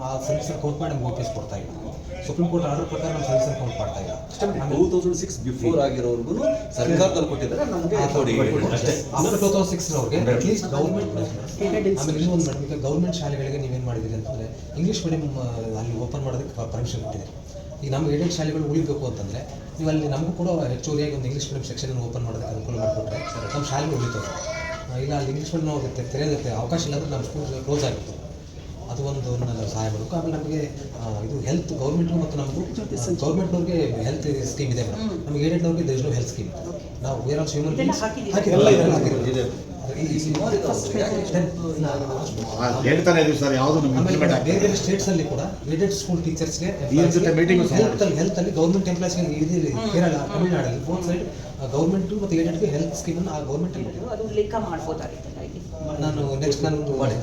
ಆ service count ಮಾಡಿ ನಮ್ಗೆ ವಾಪಸ್ ಕೊಡ್ತಾ ಇಲ್ಲ. ಸುಪ್ರೀಂ ಕೋರ್ಟ್ ಆರ್ಡರ್ ಪ್ರಕಾರ ನಮ್ಮ ಸರ್ವಿಸ್ ಕೌಂಟ್ ಮಾಡ್ತಾ ಇಲ್ಲ. ಟೂ ತೌಸಂಡ್ ಸಿಕ್ಸ್ ಬಿಫೋರ್ ಆಗಿರೋರ್ಗು ಸರ್ಕಾರದಲ್ಲಿ ಕೊಟ್ಟಿದ್ದಾರೆ ನಮಗೆ ಅಷ್ಟೇ. ಆಫ್ಟರ್ ಟೂ ತೌಸಂಡ್ ಸಿಕ್ಸ್ ಅವ್ರಿಗೆ ಅಟ್ಲೀಸ್ಟ್ ಗೌರ್ಮೆಂಟ್ ಆಮೇಲೆ ಇನ್ನೂ ಒಂದು ಮಾಡಬೇಕು ಗೌರ್ಮೆಂಟ್ ಶಾಲೆಗಳಿಗೆ ನೀವೇನು ಮಾಡಿದ್ದೀರಿ ಅಂತಂದರೆ ಇಂಗ್ಲೀಷ್ ಮೀಡಿಯಂ ಅಲ್ಲಿ ಓಪನ್ ಮಾಡೋದಕ್ಕೆ ಪರ್ಮಿಷನ್ ಕೊಟ್ಟಿದೆ. ಈಗ ನಮ್ಮ ಏಡೆಡ್ ಶಾಲೆಗಳು ಉಳಿಬೇಕು ಅಂತಂದರೆ ನೀವು ಅಲ್ಲಿ ನಮಗೂ ಕೂಡ ಹೆಚ್ಚುವರಿಯಾಗಿ ಒಂದು ಇಂಗ್ಲೀಷ್ ಮೀಡಿಯಂ ಸೆಕ್ಷನ್ ಓಪನ್ ಮಾಡೋದಕ್ಕೆ ಅನುಕೂಲ ಮಾಡಿಕೊಟ್ರೆ ನಮ್ಮ ಶಾಲೆಗಳು ಉಳಿತವೆ ಆ, ಇಲ್ಲ ಅಲ್ಲಿ ಇಂಗ್ಲೀಷ್ ಮೀಡಿಯಂ ನಾವು ತೆರೆಯೋದಕ್ಕೆ ಅವಕಾಶ ಇಲ್ಲ ಅಂದ್ರೆ ನಮ್ಮ ಸ್ಕೂಲ್ ಕ್ಲೋಸ್ ಆಗಿತ್ತು ಅದು ಒಂದು ಸಹಾಯ ಮಾಡಬೇಕು. ಆಮೇಲೆ ನಮಗೆ ಇದು ಹೆಲ್ತ್ ಗೌರ್ಮೆಂಟ್ ಮತ್ತು ನಮಗೂ ಗೌರ್ಮೆಂಟ್ನವ್ರಿಗೆ ಹೆಲ್ತ್ ಸ್ಕೀಮ್ ಇದೆ ಮೇಡಮ್. ನಮಗೆ ಏಡೆಡ್ನವ್ರಿಗೆ ದೇಶ ಹೆಲ್ತ್ ಸ್ಕೀಮ್ ನಾವು ವೇರ್ ಆಲ್ಸೋ ಹ್ಯೂಮನ್? ಹಾಕಿಲ್ಲ ಹೇಳ್ತಾನೆ ಇದೀವಿ ಸರ್ ಯಾವುದು ನಮ್ಗೆ ಬೇರೆ ಬೇರೆ ಸ್ಟೇಟ್ಸ್ ಅಲ್ಲಿ ಕೂಡ ಏಡೆಡ್ ಸ್ಕೂಲ್ ಟೀಚರ್ಸ್ಗೆ meeting ಸಹ ಹೆಲ್ತ್ ಅಲ್ಲಿ ಹೆಲ್ತ್ ಅಲ್ಲಿ ಗೌರ್ಮೆಂಟ್ ಎಂಪ್ಲಾಯ್ಸ್ ಇದು ಕೇರಳ ತಮಿಳ್ನಾಡಲ್ಲಿ ಬೋತ್ ಸೈಡ್ ಗೌರ್ಮೆಂಟ್ ಮತ್ತು ಏಡೆಡ್ಗೆ ಹೆಲ್ತ್ ಸ್ಕೀಮ್ ಅನ್ನು ಆ ಗೌರ್ಮೆಂಟ್ ಅಲ್ಲಿ ಅದು ಲೆಕ್ಕ ಮಾಡ್ಬೋದಾಗಿತ್ತು ನಾನು ನೆಕ್ಸ್ಟ್ ನಾನು ಮಾಡಿ,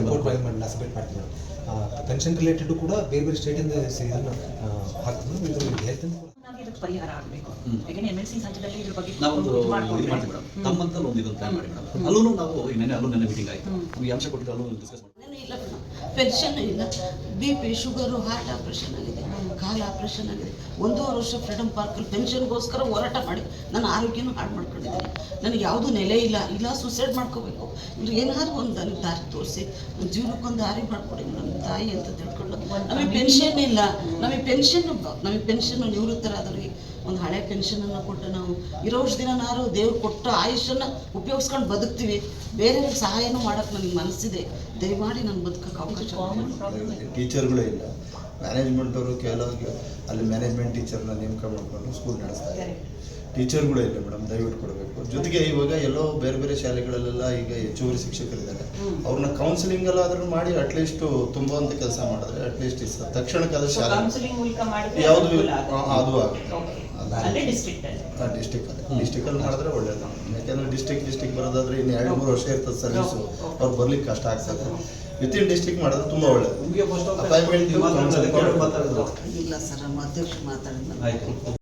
ರಿಪೋರ್ಟ್ ಮಾಡಿ. ಮಾಡಿ ಸಬ್ಮಿಟ್ ಮಾಡ್ತೀನಿ ಪೆನ್ಷನ್ ರಿಲೇಟೆಡ್ ಕೂಡ ಬೇರೆ ಬೇರೆ ಸ್ಟೇಟಿಂದ ಇದನ್ನು ಹಾಕ್ತೀನಿ. ಹೆಲ್ತ್ ಪರಿಹಾರ ಆಗಬೇಕು. ಯಾಕಂದ್ರೆ ಎಂ ಎಲ್ ಸಿ ಸಂಚದಲ್ಲಿ ಇದ್ರ ಬಗ್ಗೆ ನಾವೊಂದು ಇದು ಇದು ಮಾಡ್ಕೊಂಡ್ರೆ- ಮಾಡ್ತೀವಿ ಮೇಡಮ್. ತಮ್ಮಂತಲ್ಲಿ ಒಂದು ಇದನ್ನು ಪ್ಲಾನ್ ಮಾಡಿ ಮೇಡಮ್. ಅಲ್ಲೂ ನಾವು ಈಗ ನೆನ್ನೆ ಅಲ್ಲೂ ನೆನ್ನೆ ಮೀಟಿಂಗ್ ಆಯ್ತು. ಹ್ಮ್. ನಮ್ಗೆ ಈ ಅಂಶ ಕೊಟ್ಟಿದ್ದು ಅಲ್ಲೂ ಡಿಸ್ಕಸ್ ಮಾಡಿ ಇಲ್ಲ ಪೆನ್ಷನ್ ಇಲ್ಲ. B P sugar heart operation ಆಗಿದೆ ಕಾಲು ಆಪರೇಷನ್ ಆಗಿದೆ. ಒಂದೂವರೆ ವರ್ಷ ಫ್ರೀಡಮ್ ಪಾರ್ಕಲ್ಲಿ ಪೆನ್ಷನ್ಗೋಸ್ಕರ ಹೋರಾಟ ಮಾಡಿ ನನ್ನ ಆರೋಗ್ಯನೂ ಹಾಳು ಮಾಡ್ಕೊಂಡಿದ್ದೀನಿ. ನನಗೆ ಯಾವುದೂ ನೆಲೆ ಇಲ್ಲ. ಇಲ್ಲ ಸುಸೈಡ್ ಮಾಡ್ಕೋಬೇಕು. ಇಲ್ಲಿ ಏನಾದ್ರು ಒಂದು ನನಗೆ ದಾರಿ ತೋರಿಸಿ, ನನ್ನ ಜೀವನಕ್ಕೊಂದು ದಾರಿ ಮಾಡಿಕೊಡಿ ನನ್ನ ತಾಯಿ ಅಂತ ತಿಳ್ಕೊಂಡು. ನಮಗೆ ಪೆನ್ಷನ್ ಇಲ್ಲ. ನಮಗೆ ಪೆನ್ಷನ್ ನಮಗೆ ಪೆನ್ಷನ್ ನಿವೃತ್ತರಾದವ್ರಿಗೆ ಒಂದು ಹಳೆ ಪೆನ್ಷನನ್ನು ಕೊಟ್ಟು ನಾವು ಇರೋಷ್ಟು ದಿನ ನಾನು ದೇವ್ರು ಕೊಟ್ಟ ಆಯುಷನ್ನು ಉಪಯೋಗಿಸ್ಕೊಂಡು ಬದುಕ್ತೀವಿ. ಬೇರೆಯವ್ರಿಗೆ ಸಹಾಯನೂ ಮಾಡೋಕ್ಕೆ ನನಗೆ ಮನಸ್ಸಿದೆ. ದಯಮಾಡಿ ನಾನು ಬದುಕಕ್ಕೆ ಅವಕಾಶ ಟೀಚರ್ಗಳೇ ಇಲ್ಲ. ಮ್ಯಾನೇಜ್ಮೆಂಟ್ ಅವರು ಕೆಲವು ಅಲ್ಲಿ ಮ್ಯಾನೇಜ್ಮೆಂಟ್ ಟೀಚರ್ನ ನೇಮಕ ಮಾಡ್ಕೊಂಡು ಸ್ಕೂಲ್ ನಡೆಸ್ತಾ ಇದ್ದಾರೆ. ಟೀಚರ್ಗಳೇ ಇಲ್ಲ ಮೇಡಮ್ ದಯವಿಟ್ಟು ಕೊಡಬೇಕು. ಜೊತೆಗೆ ಇವಾಗ ಎಲ್ಲೋ ಬೇರೆ ಬೇರೆ ಶಾಲೆಗಳಲ್ಲೆಲ್ಲ ಈಗ ಹೆಚ್ಚುವರಿ ಶಿಕ್ಷಕರಿದ್ದಾರೆ ಅವ್ರನ್ನ ಕೌನ್ಸಿಲಿಂಗ್ ಎಲ್ಲ ಆದ್ರೂ ಮಾಡಿ ಅಟ್ಲೀಸ್ಟ್ ಒಂದು ಕೆಲಸ ಮಾಡಿದ್ರೆ ಅಟ್ಲೀಸ್ಟ್ ತಕ್ಷಣಕ್ಕಾದ ಶಾಲೆ ಕೌನ್ಸಿಲಿಂಗ್ ಮೂಲಕ ಮಾಡಿದ್ರೆ ಯಾವುದು ಅದು ಆಗುತ್ತೆ. Okay. ಅದು ಅಲ್ಲೇ ಡಿಸ್ಟ್ರಿಕ್ಟ್ ಅಲ್ಲಿ. ಡಿಸ್ಟಿಕ್ ಅಲ್ಲಿ. ಡಿಸ್ಟಿಕ್ ಅಲ್ಲಿ ಮಾಡಿದ್ರೆ ಒಳ್ಳೇದು. ಯಾಕಂದ್ರೆ ಡಿಸ್ಟಿಕ್ ಡಿಸ್ಟಿಕ್ ಬರೋದಾದ್ರೆ ಇನ್ನು ಎರಡು ಮೂರು ವರ್ಷ ಇರ್ತದೆ ಸರ್ವಿಸು ಅವ್ರು ಬರ್ಲಿಕ್ಕೆ ಕಷ್ಟ ಆಗ್ತದೆ. ವಿತ್ ಡಿಸ್ಟ್ರಿಕ್ಟ್ ಮಾಡೋದು ಮಾಡಿದ್ರೆ ತುಂಬಾ ಮಾತಾಡಿದ್ರು ಮಾತಾಡಿದ್ರು. ಇಲ್ಲ ಸರ್ ನಮ್ಮ ಅಧ್ಯಕ್ಷರು ಮಾತಾಡಿದ ಆಯ್ತು.